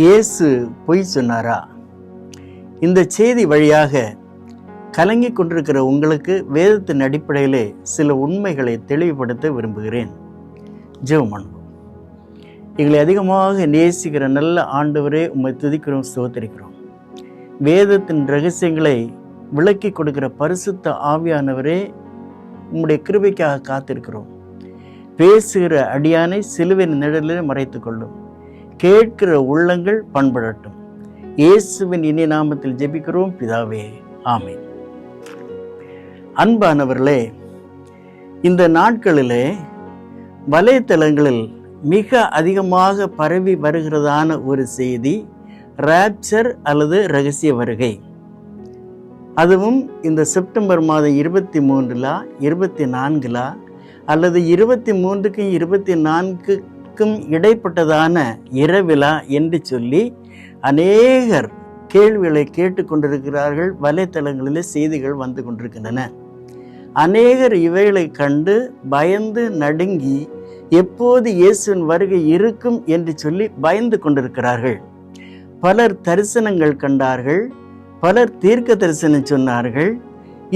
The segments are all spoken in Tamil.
இயேசு பொய் சொன்னாரா? இந்த செய்தி வழியாக கலங்கி கொண்டிருக்கிற உங்களுக்கு வேதத்தின் அடிப்படையிலே சில உண்மைகளை தெளிவுபடுத்த விரும்புகிறேன். ஜெவமன் எங்களை அதிகமாக நேசிக்கிற நல்ல ஆண்டவரே உம்மை துதிக்கிறோம் சோத்திருக்கிறோம் வேதத்தின் ரகசியங்களை விளக்கி கொடுக்கிற பரிசுத்த ஆவியானவரே உம்முடைய கிருபைக்காக காத்திருக்கிறோம். பேசுகிற அடியானை சிலுவின் நிழலில் மறைத்து கொள்ளும். கேட்கிற உள்ளங்கள் பண்படட்டும். இயேசுவின் இனிய நாமத்தில் ஜெபிக்கிறோம். பிதாவே ஆமீன். அன்பானவர்களே இந்த நாட்களிலே வலைத்தளங்களில் மிக அதிகமாக பரவி வருகிறதான ஒரு செய்தி ராப்சர் அல்லது ரகசிய வருகை. அதுவும் இந்த செப்டம்பர் மாதம் இருபத்தி மூன்றுலா இருபத்தி நான்குலா அல்லது இருபத்தி மூன்றுக்கும் இருபத்தி நான்கு நான்குக்கும் இடைப்பட்டதான இரவிலா என்று சொல்லி அநேகர் கேள்விகளை கேட்டுக்கொண்டிருக்கிறார்கள். வலைத்தளங்களிலே செய்திகள் வந்து கொண்டிருக்கின்றன. அநேகர் இவைகளை கண்டு பயந்து நடுங்கி எப்போது இயேசுவின் வருகை இருக்கும் என்று சொல்லி பயந்து கொண்டிருக்கிறார்கள். பலர் தரிசனங்கள் கண்டார்கள். பலர் தீர்க்க தரிசனம் சொன்னார்கள்.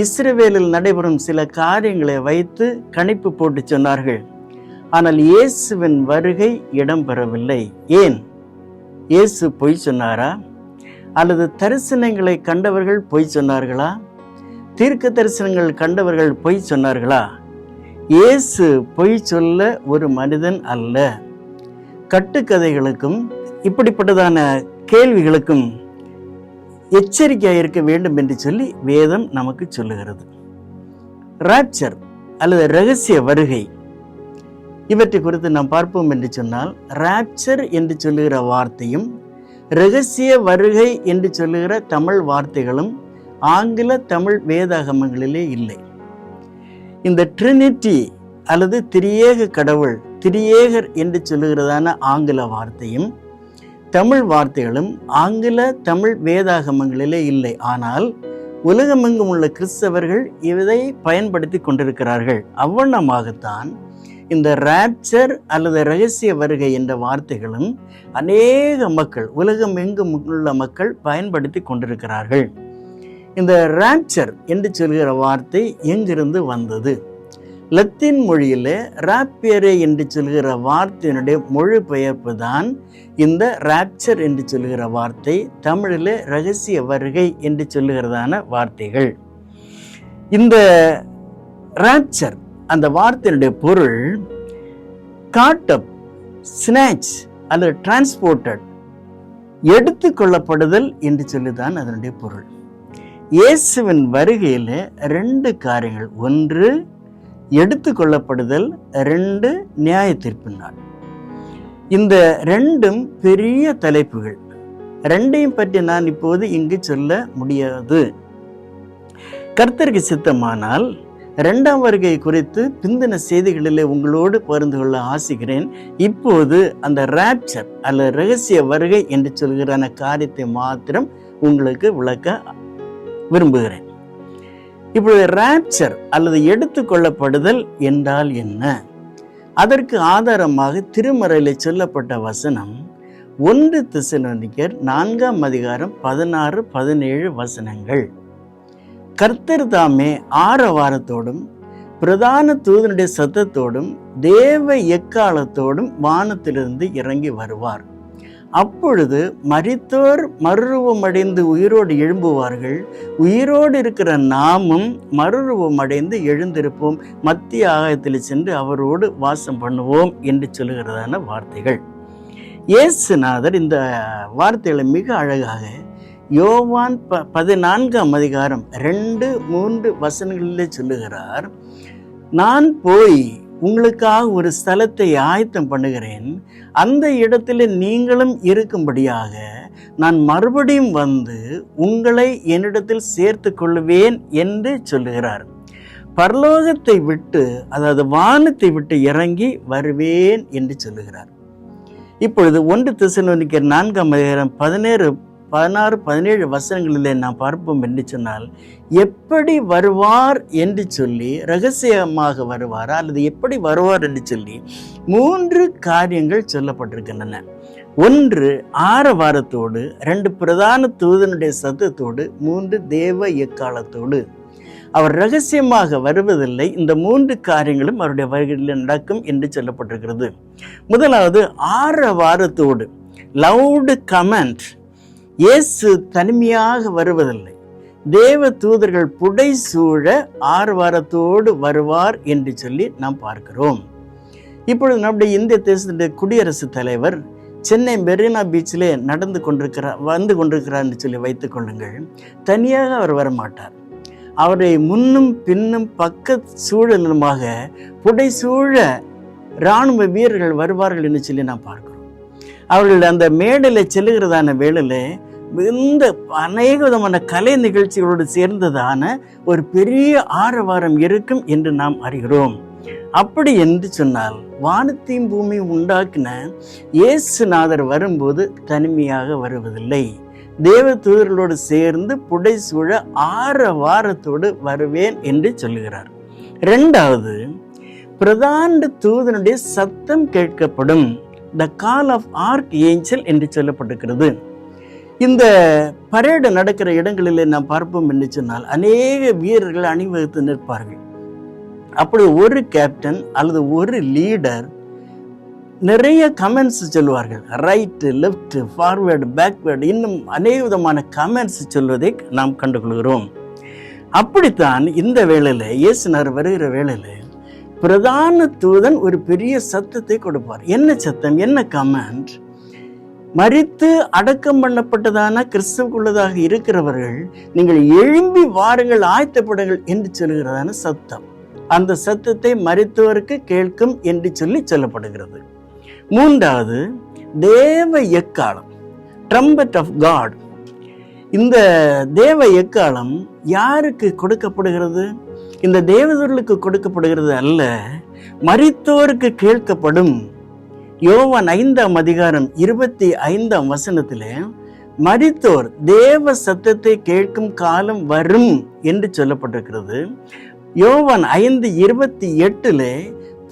இஸ்ரவேலில் நடைபெறும் சில காரியங்களை வைத்து கணிப்பு போட்டு சொன்னார்கள். ஆனால் இயேசுவின் வருகை இடம்பெறவில்லை. ஏன்? இயேசு பொய் சொன்னாரா? அல்லது தரிசனங்களை கண்டவர்கள் பொய் சொன்னார்களா? தீர்க்க தரிசனங்கள் கண்டவர்கள் பொய் சொன்னார்களா? இயேசு பொய் சொல்ல ஒரு மனிதன் அல்ல. கட்டுக்கதைகளுக்கும் இப்படிப்பட்டதான கேள்விகளுக்கும் எச்சரிக்கையாக இருக்க வேண்டும் என்று சொல்லி வேதம் நமக்கு சொல்லுகிறது. ராப்சர் அல்லது ரகசிய வருகை இவற்றை குறித்து நாம் பார்ப்போம் என்று சொன்னால் ராப்சர் என்று சொல்லுகிற வார்த்தையும் ரகசிய வருகை என்று சொல்லுகிற தமிழ் வார்த்தைகளும் ஆங்கில தமிழ் வேதாகமங்களிலே இல்லை. இந்த ட்ரினிட்டி அல்லது திரியேக கடவுள் திரியேகர் என்று சொல்லுகிறதான ஆங்கில வார்த்தையும் தமிழ் வார்த்தைகளும் ஆங்கில தமிழ் வேதாகமங்களிலே இல்லை. ஆனால் உலகமெங்கும் உள்ள கிறிஸ்தவர்கள் இதை பயன்படுத்தி கொண்டிருக்கிறார்கள். அவ்வண்ணமாகத்தான் இந்த ராப்சர் அல்லது ரகசிய வருகை என்ற வார்த்தைகளும் அநேக மக்கள் உலகம் எங்கும் உள்ள மக்கள் பயன்படுத்தி கொண்டிருக்கிறார்கள். இந்த ராப்சர் என்று சொல்கிற வார்த்தை எங்கிருந்து வந்தது? லத்தீன் மொழியில் ராப்பியரே என்று சொல்கிற வார்த்தையினுடைய மொழிபெயர்ப்பு தான் இந்த ராப்சர் என்று சொல்கிற வார்த்தை தமிழில் ரகசிய வருகை என்று சொல்லுகிறதான வார்த்தைகள். இந்த ராப்சர் அந்த வார்த்தையினுடைய பொருள் காட்டப் ஸ்னாச் அல்லது டிரான்ஸ்போர்ட்டட் எடுத்துக்கொள்ளப்படுதல் என்று சொல்லிதான் அதனுடைய பொருள். இயேசுவின் வருகையில் ரெண்டு காரியங்கள். ஒன்று எடுத்துக்கொள்ளப்படுதல். ரெண்டு நியாய தீர்ப்பு நாள். இந்த ரெண்டும் பெரிய தலைப்புகள். ரெண்டையும் பற்றி நான் இப்போது இங்கு சொல்ல முடியாது. கர்த்தருக்கு சித்தமானால் இரண்டாம் வருகை குறித்து பிந்தின செய்திகளிலே உங்களோடு பகிர்ந்து கொள்ள ஆசிக்கிறேன். இப்போது அந்த ராப்சர் அல்லது ரகசிய வருகை என்று சொல்கிறான காரியத்தை மாத்திரம் உங்களுக்கு விளக்க விரும்புகிறேன். இப்பொழுது ராப்சர் அல்லது எடுத்துக்கொள்ளப்படுதல் என்றால் என்ன? அதற்கு ஆதாரமாக திருமறையில் சொல்லப்பட்ட வசனம் ஒன்று திசைநிக்கர் நான்காம் அதிகாரம் பதினாறு பதினேழு வசனங்கள். கர்த்தர் தாமே ஆரவாரத்தோடும் பிரதான தூதனுடைய சத்தத்தோடும் தேவ எக்காலத்தோடும் வானத்திலிருந்து இறங்கி வருவார். அப்பொழுது மரித்தோர் மறுரூபமடைந்து உயிரோடு எழும்புவார்கள். உயிரோடு இருக்கிற நாமும் மறுரூபமடைந்து எழுந்திருப்போம். மத்திய ஆகாயத்தில் சென்று அவரோடு வாசம் பண்ணுவோம் என்று சொல்லுகிறதான வார்த்தைகள். இயேசுநாதர் இந்த வார்த்தைகளை மிக அழகாக யோவான் ப பதினான்காம் அதிகாரம் ரெண்டு மூன்று வசனங்களிலே சொல்லுகிறார் நான் போய் உங்களுக்காக ஒரு ஸ்தலத்தை ஆயத்தம் பண்ணுகிறேன். அந்த இடத்துல நீங்களும் இருக்கும்படியாக நான் மறுபடியும் வந்து உங்களை என்னிடத்தில் சேர்த்து கொள்வேன் என்று சொல்லுகிறார். பரலோகத்தை விட்டு அதாவது வானத்தை விட்டு இறங்கி வருவேன் என்று சொல்லுகிறார். இப்பொழுது ஒன்று திசைநிக்கிற நான்காம் அதிகாரம் பதினேழு பதினாறு பதினேழு வசனங்களிலே நாம் பார்ப்போம் என்று சொன்னால் எப்படி வருவார் என்று சொல்லி ரகசியமாக வருவாரா? அல்லது எப்படி வருவார் என்று சொல்லி மூன்று காரியங்கள் சொல்லப்பட்டிருக்கின்றன. ஒன்று ஆரவாரத்தோடு ரெண்டு பிரதான தூதனுடைய சத்தத்தோடு மூன்று தேவ எக்காலத்தோடு. அவர் ரகசியமாக வருவதில்லை இந்த மூன்று காரியங்களும் அவருடைய வருகையில் நடக்கும் என்று சொல்லப்பட்டிருக்கிறது. முதலாவது ஆரவாரத்தோடு லவுடு கமெண்ட் இயேசு தனிமையாக வருவதில்லை. தேவ தூதர்கள் புடைசூழ ஆர்வாரத்தோடு வருவார் என்று சொல்லி நாம் பார்க்கிறோம். இப்பொழுது நம்முடைய இந்திய தேசத்துடைய குடியரசுத் தலைவர் சென்னை மெரினா பீச்சிலே நடந்து கொண்டிருக்கிறார் வந்து கொண்டிருக்கிறார் என்று சொல்லி வைத்துக் கொள்ளுங்கள். தனியாக அவர் வரமாட்டார். அவரை முன்னும் பின்னும் பக்க சூழலுமாக புடைசூழ இராணுவ வீரர்கள் வருவார்கள் என்று சொல்லி நாம் பார்க்கிறோம். அவர்கள் அந்த மேடையில் செல்லுகிறதான வேளையில் இந்த அநேக விதமான கலை நிகழ்ச்சிகளோடு சேர்ந்ததான ஒரு பெரிய ஆரவாரம் இருக்கும் என்று நாம் அறிகிறோம். அப்படி என்று சொன்னால் வானத்தையும் பூமியும் உண்டாக்கின இயேசுநாதர் வரும்போது தனிமையாக வருவதில்லை. தேவ தூதர்களோடு சேர்ந்து புடைசூழ ஆற வாரத்தோடு வருவேன் என்று சொல்லுகிறார். ரெண்டாவது பிரதான தூதனுடைய சத்தம் கேட்கப்படும். The call of archangel என்று சொல்லப்பட்டிருக்கிறது. இந்த பரேடு நடக்கிற இடங்களிலே நாம் பார்ப்போம் என்று சொன்னால் அநேக வீரர்கள் அணிவகுத்து நிற்பார்கள். அப்படி ஒரு கேப்டன் அல்லது ஒரு லீடர் நிறைய கமெண்ட்ஸ் சொல்லுவார்கள். ரைட்டு லெஃப்ட்டு ஃபார்வேர்டு பேக்வேர்டு இன்னும் அநேக விதமான கமெண்ட்ஸ் சொல்வதை நாம் கண்டுகொள்கிறோம். அப்படித்தான் இந்த வேளையில் இயேசுனர் வருகிற வேளையில் பிரதான தூதன் ஒரு பெரிய சத்தத்தை கொடுப்பார். என்ன சத்தம்? என்ன கமெண்ட் மறித்து அடக்கம் பண்ணப்பட்டதான கிறிஸ்துவுக்குள்ளதாக இருக்கிறவர்கள் நீங்கள் எழும்பி வாருங்கள் ஆயத்தப்படுங்கள் என்று சொல்கிறதான சத்தம். அந்த சத்தத்தை மறித்தவருக்கு கேட்கும் என்று சொல்லி சொல்லப்படுகிறது. மூன்றாவது தேவ எக்காலம். ட்ரம்பட் ஆஃப் காட் இந்த தேவ எக்காலம் யாருக்கு கொடுக்கப்படுகிறது? இந்த தேவதர்களுக்கு கொடுக்கப்படுகிறது அல்ல மறித்தோருக்கு கேட்கப்படும் யோவான் ஐந்தாம் அதிகாரம் இருபத்தி ஐந்தாம் வசனத்திலே மரித்தோர் தேவ சத்தத்தை கேட்கும் காலம் வரும் என்று சொல்லப்பட்டிருக்கிறது. யோவான் ஐந்து இருபத்தி எட்டுல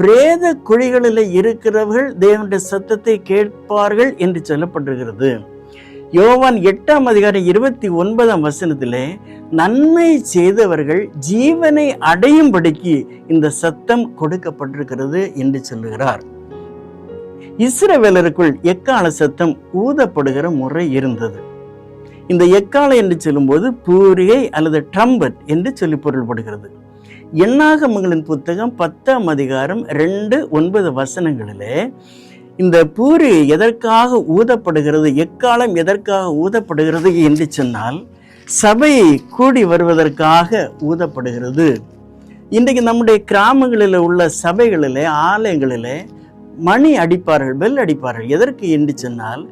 பிரேத குழிகளில் இருக்கிறவர்கள் தேவனுடைய சத்தத்தை கேட்பார்கள் என்று சொல்லப்பட்டிருக்கிறது. யோவான் எட்டாம் அதிகாரம் இருபத்தி ஒன்பதாம் வசனத்திலே நன்மை செய்தவர்கள் ஜீவனை அடையும்படிக்கு இந்த சத்தம் கொடுக்கப்பட்டிருக்கிறது என்று சொல்லுகிறார். இஸ்ரவேலருக்குள் எக்கால சத்தம் ஊதப்படுகிற முறை இருந்தது. இந்த எக்காலம் என்று சொல்லும்போது பூரிகை அல்லது ட்ரம்பட் என்று சொல்லி பொருள்படுகிறது. எண்ணாகமங்களின் புத்தகம் பத்தாம் அதிகாரம் ரெண்டு ஒன்பது வசனங்களிலே இந்த பூரி எதற்காக ஊதப்படுகிறது எக்காலம் எதற்காக ஊதப்படுகிறது என்று சொன்னால் சபை கூடி வருவதற்காக ஊதப்படுகிறது. இன்றைக்கு நம்முடைய கிராமங்களில் உள்ள சபைகளிலே ஆலயங்களிலே மணி அடிப்பார்கள் பெல் அடிப்பார்கள். எதற்கு என்று சொன்னால்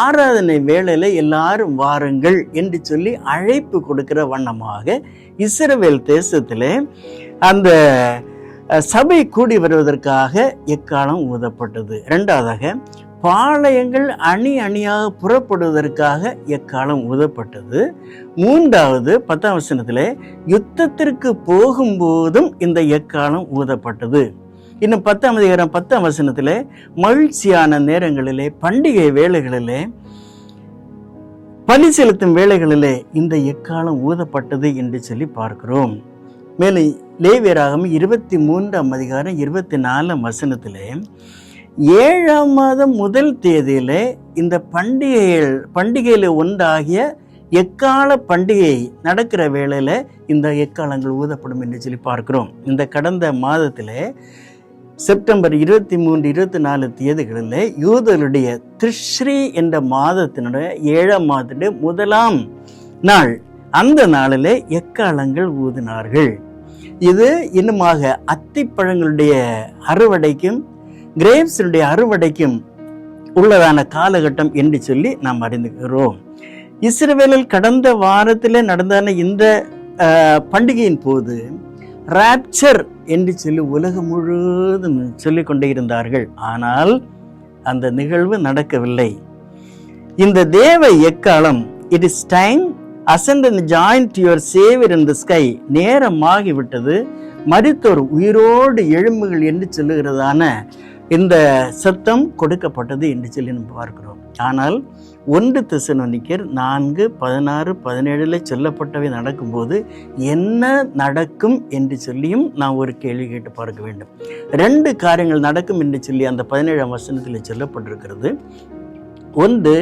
ஆராதனை வேளையில் எல்லாரும் வாருங்கள் என்று சொல்லி அழைப்பு கொடுக்கிற வண்ணமாக இஸ்ரவேல் தேசத்தில் அந்த சபை கூடி வருவதற்காக எக்காலம் ஊதப்பட்டது. ரெண்டாவதாக பாளையங்கள் அணி அணியாக புறப்படுவதற்காக எக்காலம் ஊதப்பட்டது. மூன்றாவது பத்தாம் வசனத்தில் யுத்தத்திற்கு போகும்போதும் இந்த எக்காலம் ஊதப்பட்டது. இன்னும் பத்தாம் அதிகாரம் பத்தாம் வசனத்தில் மகிழ்ச்சியான நேரங்களிலே பண்டிகை வேலைகளிலே பலி செலுத்தும் வேலைகளிலே இந்த எக்காலம் ஊதப்பட்டது என்று சொல்லி பார்க்கிறோம். மேலும் லேவியராகம் இருபத்தி மூன்றாம் அதிகாரம் இருபத்தி நாலாம் வசனத்திலே ஏழாம் மாதம் முதல் தேதியிலே இந்த பண்டிகைகள் பண்டிகையில் ஒன்றாகிய எக்கால பண்டிகை நடக்கிற வேளையில் இந்த எக்காலங்கள் ஊதப்படும் என்று சொல்லி பார்க்கிறோம். இந்த கடந்த மாதத்தில் செப்டம்பர் இருபத்தி மூன்று இருபத்தி நாலு தேதிகளில் யூதருடைய திருஸ்ரீ என்ற மாதத்தினுடைய ஏழாம் மாதத்துடைய முதலாம் நாள். அந்த நாளில் எக்காலங்கள் ஊதினார்கள்? இது இன்னுமாக அத்திப்பழங்களுடைய அறுவடைக்கும் கிரேப்ஸினுடைய அறுவடைக்கும் உள்ளதான காலகட்டம் என்று சொல்லி நாம் அறிந்துகிறோம் இஸ்ரேலில் கடந்த வாரத்தில் நடந்தான இந்த பண்டிகையின் போது ராப்சர் என்று சொல்லி உலகம் முழுவதும் சொல்லிக் கொண்டே இருந்தார்கள். ஆனால் அந்த நிகழ்வு நடக்கவில்லை. இந்த தேவ எக்காலம் it is time ascend and join to your saviour in the sky நேரமாகிவிட்டது. மரித்தோர் உயிரோடு எழும்புகள் என்று சொல்லுகிறதான இந்த சத்தம் கொடுக்கப்பட்டது என்று சொல்லி நம்ம பார்க்கிறோம். ஆனால் ஒன்று திசனோனிக்கர் நான்கு பதினாறு பதினேழில் சொல்லப்பட்டவை நடக்கும்போது என்ன நடக்கும் என்று சொல்லியும் நாம் ஒரு கேள்வி கேட்டு பார்க்க வேண்டும். ரெண்டு காரியங்கள் நடக்கும் என்று சொல்லி அந்த பதினேழாம் வசனத்தில் சொல்லப்பட்டிருக்கிறது. ஒன்று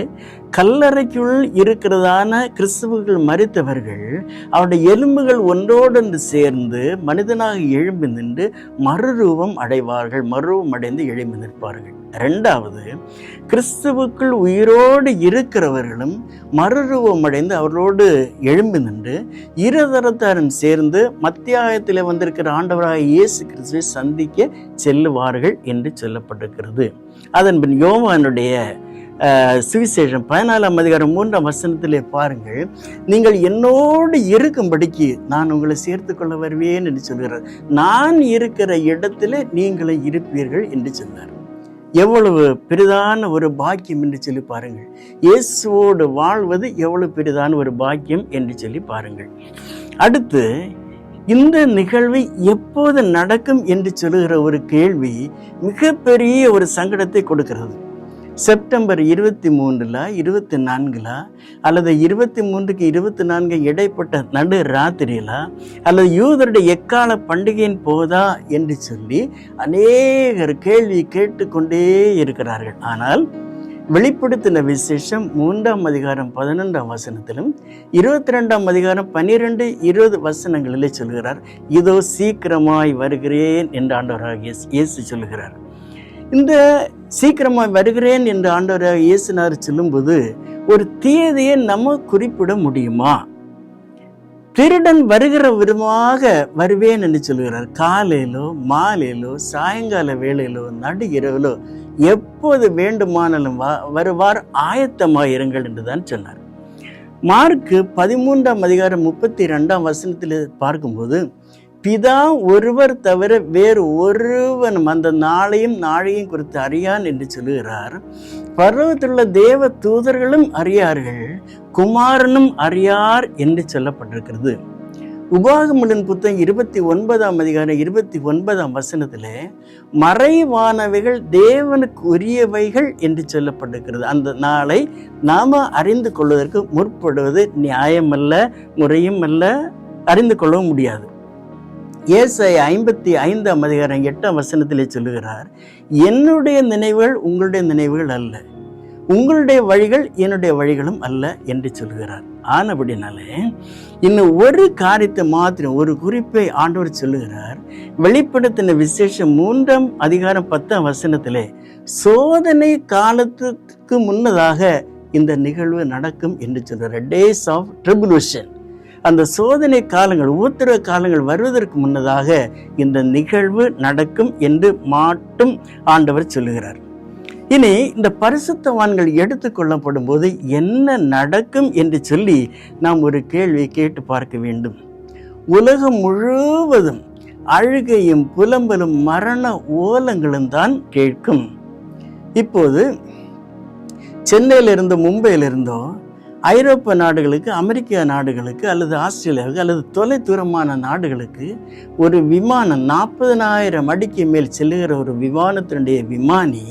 கல்லறைக்குள் இருக்கிறதான கிறிஸ்துவர்கள் மறித்தவர்கள் அவருடைய எலும்புகள் ஒன்றோடொன்று சேர்ந்து மனிதனாக எழும்பி நின்று மறுரூபம் அடைவார்கள் மறுரூபம் அடைந்து எழும்பி நிற்பார்கள். ரெண்டாவது கிறிஸ்துவுக்குள் உயிரோடு இருக்கிறவர்களும் மறுரூபம் அடைந்து அவர்களோடு எழும்பி நின்று இருதரத்தாரும் சேர்ந்து மத்தியாயத்தில் வந்திருக்கிற ஆண்டவராக இயேசு கிறிஸ்துவை சந்திக்க செல்லுவார்கள் என்று சொல்லப்பட்டிருக்கிறது. அதன் பின் யோவானுடைய சுவிசேஷம் பதினாலாம் அதிகாரம் மூன்றாம் வசனத்திலே பாருங்கள். நீங்கள் என்னோடு இருக்கும்படிக்கு நான் உங்களை சேர்த்து கொள்ள வருவேன் என்று சொல்கிறார். நான் இருக்கிற இடத்துல நீங்களே இருப்பீர்கள் என்று சொன்னார். எவ்வளவு பெரிதான ஒரு பாக்கியம் என்று சொல்லி பாருங்கள். இயேசுவோடு வாழ்வது எவ்வளவு பெரிதான ஒரு பாக்கியம் என்று சொல்லி பாருங்கள். அடுத்து இந்த நிகழ்வு எப்போது நடக்கும் என்று சொல்லுகிற ஒரு கேள்வி மிகப்பெரிய ஒரு சங்கடத்தை கொடுக்கிறது. செப்டம்பர் இருபத்தி மூன்றுல இருபத்தி நான்குல அல்லது இருபத்தி மூன்றுக்கு இருபத்தி நான்கு இடைப்பட்ட நடு ராத்திரியில அல்லது யூதருடைய எக்கால பண்டிகையின் போதா என்று சொல்லி அநேகர் கேள்வி கேட்டுக்கொண்டே இருக்கிறார்கள். ஆனால் வெளிப்படுத்தின விசேஷம் மூன்றாம் அதிகாரம் பதினொன்றாம் வசனத்திலும் இருபத்தி ரெண்டாம் அதிகாரம் பன்னிரெண்டு இருபது வசனங்களிலே சொல்கிறார் இதோ சீக்கிரமாய் வருகிறேன் என்று ஆண்டவராக இயேசு இயேசு சொல்கிறார். இந்த சீக்கிரமாக வருகிறேன் என்று ஆண்டவராக இயேசுனார் சொல்லும்போது ஒரு தேதியை நம்ம குறிப்பிட முடியுமா? திருடன் வருகிற விதமாக வருவேன் என்று சொல்கிறார் காலையிலோ மாலையிலோ சாயங்கால வேளையிலோ நடு இரவிலோ எப்போது வேண்டுமானாலும் வா- வருவார் ஆயத்தமாக இருங்கள் என்று தான் சொன்னார். மார்க்கு பதிமூன்றாம் அதிகாரம் முப்பத்தி ரெண்டாம் வசனத்தில் பார்க்கும்போது பிதா ஒருவர் தவிர வேறு ஒருவனும் அந்த நாளையும் நாளையும் குறித்து அறியான் என்று சொல்லுகிறார். பருவத்திலுள்ள தேவ தூதர்களும் அறியார்கள் குமாரனும் அறியார் என்று சொல்லப்பட்டிருக்கிறது. உபாகமுடன் புத்தகம் இருபத்தி ஒன்பதாம் அதிகாரம் இருபத்தி ஒன்பதாம் வசனத்திலே மறைவானவைகள் தேவனுக்கு உரியவைகள் என்று சொல்லப்பட்டிருக்கிறது. அந்த நாளை நாம் அறிந்து கொள்வதற்கு முற்படுவது நியாயமல்ல முறையும் அல்ல அறிந்து கொள்ளவும் முடியாது. ஏசை ஐம்பத்தி ஐந்தாம் அதிகாரம் எட்டாம் வசனத்திலே சொல்லுகிறார் என்னுடைய நினைவுகள் உங்களுடைய நினைவுகள் அல்ல. உங்களுடைய வழிகள் என்னுடைய வழிகளும் அல்ல என்று சொல்லுகிறார். ஆனபடினாலே இன்னும் ஒரு காரியத்தை மாத்திரம் ஒரு குறிப்பை ஆண்டவர் சொல்லுகிறார். வெளிப்படுத்தின விசேஷம் மூன்றாம் அதிகாரம் பத்தாம் வசனத்திலே சோதனை காலத்துக்கு முன்னதாக இந்த நிகழ்வு நடக்கும் என்று சொல்கிறார் டேஸ் ஆஃப் ட்ரிபுலேஷன் அந்த சோதனை காலங்கள் ஊத்திர காலங்கள் வருவதற்கு முன்னதாக இந்த நிகழ்வு நடக்கும் என்று மாட்டும் ஆண்டவர் சொல்லுகிறார். இனி இந்த பரிசுத்தவான்கள் எடுத்துக்கொள்ளப்படும் போது என்ன நடக்கும் என்று சொல்லி நாம் ஒரு கேள்வி கேட்டு பார்க்க வேண்டும். உலகம் முழுவதும் அழுகையும் புலம்பலும் மரண ஓலங்களும் தான் கேட்கும். இப்போது சென்னையிலிருந்தோ மும்பையிலிருந்தோ ஐரோப்பிய நாடுகளுக்கு அமெரிக்கா நாடுகளுக்கு அல்லது ஆஸ்திரேலியாவுக்கு அல்லது தொலைதூரமான நாடுகளுக்கு ஒரு விமானம் நாற்பதனாயிரம் அடிக்கு மேல் செல்லுகிற ஒரு விமானத்தினுடைய விமானி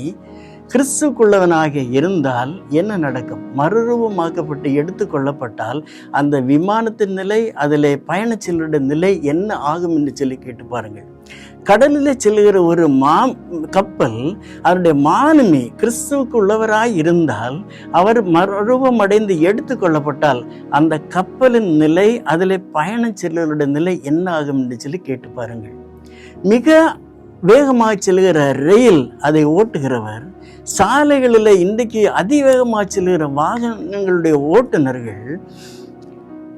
கிறிஸ்துக்குள்ளவனாக இருந்தால் என்ன நடக்கும்? மறுரூபமாக்கப்பட்டு எடுத்துக்கொள்ளப்பட்டால் அந்த விமானத்தின் நிலை அதில் பயணச்செல்லுடைய நிலை என்ன ஆகும் என்று சொல்லி கேட்டு பாருங்கள். கடலில் செல்லுகிற ஒரு மா கப்பல் அவருடைய மானுமே கிறிஸ்துவுக்கு உள்ளவராய் இருந்தால் அவர் மறுரூபமடைந்து எடுத்துக்கொள்ளப்பட்டால் அந்த கப்பலின் நிலை அதில் பயணம் செல்லுவருடைய நிலை என்ன ஆகும் என்று சொல்லி கேட்டு பாருங்கள். மிக வேகமாக செல்கிற ரயில் அதை ஓட்டுகிறவர் சாலைகளில் இன்றைக்கு அதிவேகமாக செல்கிற வாகனங்களுடைய ஓட்டுநர்கள்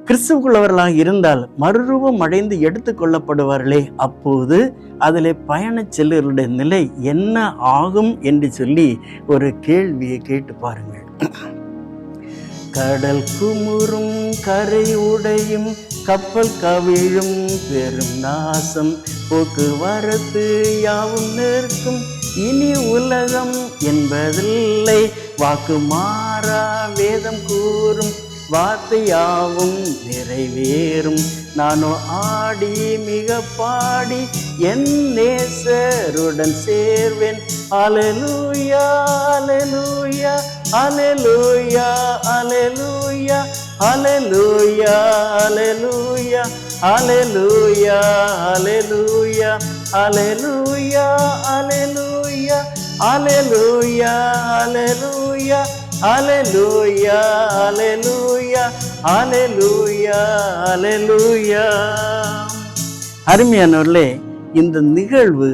கிறிஸ்துவுக்குள்ளவர்களாக இருந்தால் மறுரூபம் அடைந்து எடுத்துக்கொள்ளப்படுவார்களே அப்போது அதில் பயணச் செல்லுகளுடைய நிலை என்ன ஆகும் என்று சொல்லி ஒரு கேள்வியை கேட்டு பாருங்கள். கடல் குமுறும் கரை உடையும் கப்பல் கவிழும் பெரும் நாசம். போக்குவரத்து யாவும் நிற்கும். இனி உலகம் என்பதில்லை. வாக்கு மாறா வேதம் கூறும். வார்த்தையாவும் நிறைவேறும். நானோ ஆடி மிக பாடி என் நேசருடன் சேர்வேன். அலலூயா அலலூயா அலலூயா அலலூயா. அலலூயா அலலூயா அலலூயா அலலூயா அலலூயா அலலூயா அலலூயா அலலூயா அலலூயா அலலூயா அலலூயா அலலூயா அருமையானவர்களே இந்த நிகழ்வு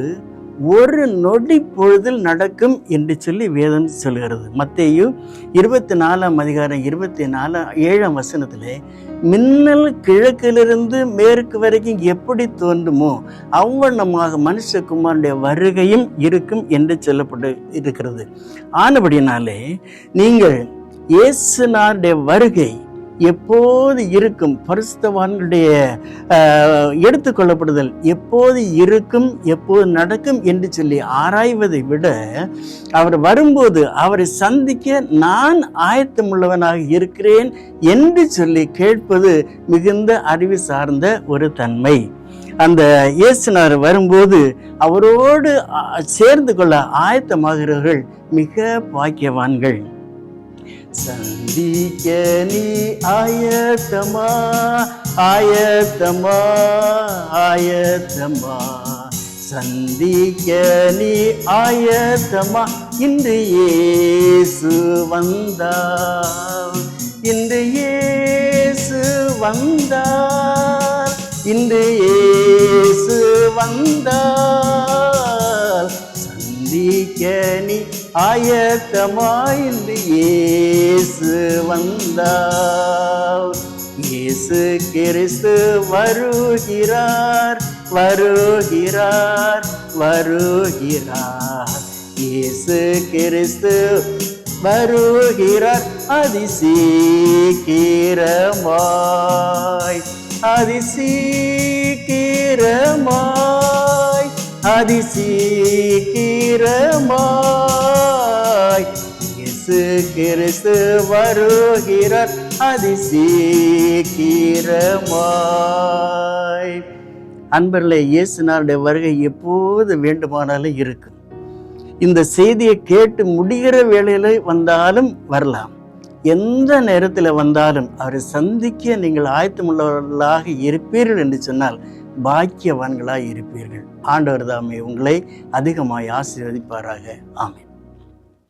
ஒரு நொடி பொழுதில் நடக்கும் என்று சொல்லி வேதம் சொல்கிறது. மத்தையு இருபத்தி நாலாம் அதிகாரம் இருபத்தி நாலாம் ஏழாம் வசனத்தில் மின்னல் கிழக்கிலிருந்து மேற்கு வரைக்கும் எப்படி தோன்றுமோ அவ்வண்ணமாக மனுஷகுமாரனுடைய வருகையும் இருக்கும் என்று சொல்லப்பட்டு இருக்கிறது. ஆனபடினாலே நீங்கள் இயேசுனாருடைய வருகை எப்போது இருக்கும் பரிசுத்தவான்களுடைய எடுத்துக்கொள்ளப்படுதல்? எப்போது இருக்கும் எப்போது நடக்கும் என்று சொல்லி ஆராய்வதை விட அவர் வரும்போது அவரை சந்திக்க நான் ஆயத்தமுள்ளவனாக இருக்கிறேன் என்று சொல்லி கேட்பது மிகுந்த அறிவு சார்ந்த ஒரு தன்மை. அந்த இயேசுனார் வரும்போது அவரோடு சேர்ந்து கொள்ள ஆயத்தமாகிறவர்கள் மிக பாக்கியவான்கள். சந்திக்க நீ ஆயத்தமா ஆயத்தமா ஆயத்தமா. சந்திக்க நீ ஆயத்தமா இன்று ஏசு வந்தா இன்று ஏசு வந்தா இன்று ஏசு வந்தார். சந்திக்க நீ ஆயத்தமாய்ந்து இயேசு வந்தார் இயேசு கிறிஸ்து வருகிறார் வருகிறார் வருகிறார். இயேசு கிறிஸ்து வருகிறார் அதிசீக்கிரமாய் அதிசீக்கிரமாய் அதிசீக்கிரமாய். இயேசு கிறிஸ்து வருகிறார் அதிசீக்கிரமாய். அன்பர்களே இயேசுனாருடைய வருகை எப்போது வேண்டுமானாலும் இருக்கும் இந்த செய்தியை கேட்டு முடிகிற வேளையில வந்தாலும் வரலாம். எந்த நேரத்தில் வந்தாலும் அவரை சந்திக்க நீங்கள் ஆயத்தமுள்ளவர்களாக இருப்பீர்கள் என்று சொன்னால் பாக்கியவான்களாக இருப்பீர்கள். ஆண்டவர் தாமே உங்களை அதிகமாய் ஆசீர்வதிப்பாராக. ஆமென்.